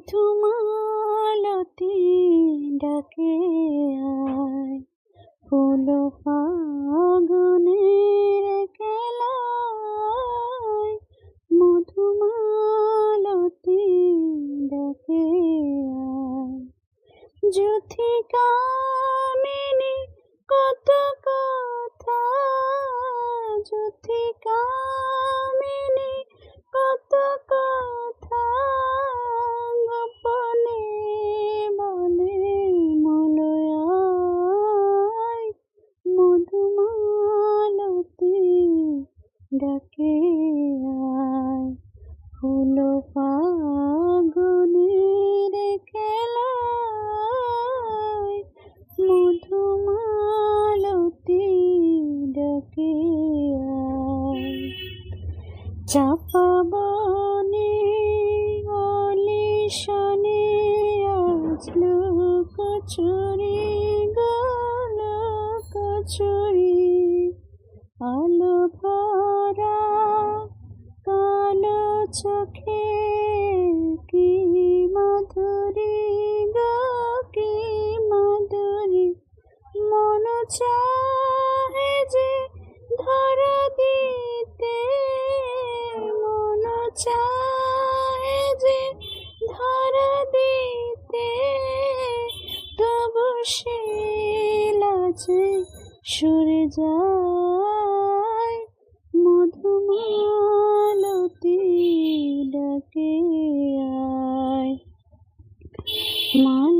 মধুমালতি ডাকে আয়। ফুল ফাগুনের খেলায় মধুমালতি ডাকে আয়। যুথি কামিনী কত কথা। যুথি ডাকে আয়। ফুল ফাগুনের খেলায় মধুমালতি ডাকে আয়। চাপা বনে অলি শনে আসলো কচুরি গল কচুরি আলো ভরা চোখে কি মাধুরী গো, কি মাধুরী। মন চাহে যে ধরা দিতে, মন চাহে যে ধরা দিতে। তবু সে লাজে সরে যায় আয় মালা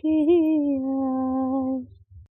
के